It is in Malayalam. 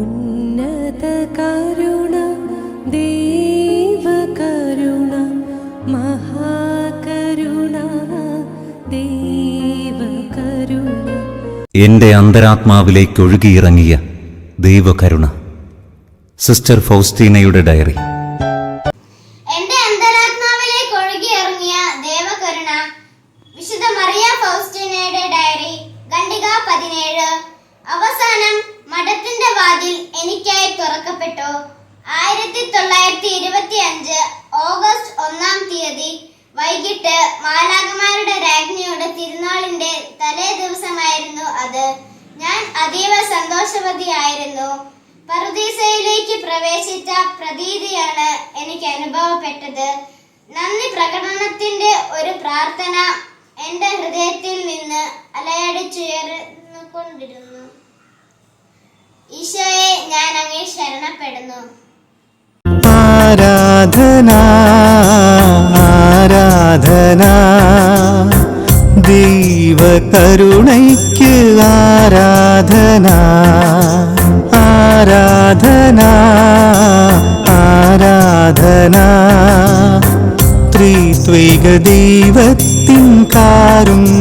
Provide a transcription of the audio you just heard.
ഉന്നത കരുണ ദൈവകരുണ മഹാകരുണ ദൈവകരുണ എന്റെ അന്തരാത്മാവിലേക്ക് ഒഴുകിയിറങ്ങിയ ദൈവകരുണ സിസ്റ്റർ ഫൗസ്റ്റീനയുടെ ഡയറി. എന്റെ അന്തരാത്മാവിലേക്ക് ഒഴുകിയിറങ്ങിയ ദൈവകരുണ വിശുദ്ധ മറിയ ഫൗസ്റ്റീനയുടെ ഡയറി. തുറക്കപ്പെട്ടു ആയിരത്തി തൊള്ളായിരത്തി ഇരുപത്തി അഞ്ച് ഓഗസ്റ്റ് ഒന്നാം തീയതി വൈകിട്ട് മാലാകമാരുടെ രാജ്ഞിയുടെ തിരുനാളിന്റെ തലേ ദിവസമായിരുന്നു അത്. ഞാൻ അതീവ സന്തോഷവതിയായിരുന്നു. പറുദീസയിലേക്ക് പ്രവേശിച്ച പ്രതീതിയാണ് എനിക്ക് അനുഭവപ്പെട്ടത്. നന്ദി പ്രകടനത്തിന്റെ ഒരു പ്രാർത്ഥന എന്റെ ഹൃദയത്തിൽ നിന്ന് അലയടിച്ചുയർന്നുകൊണ്ടിരുന്നു. ശരണപ്പെടുന്നു ആരാധന ആരാധന. ദൈവകരുണയ്ക്ക് ആരാധന ആരാധന ആരാധന. ത്രിത്വൈക ദൈവത്തിൻ കാരുണ്യമേ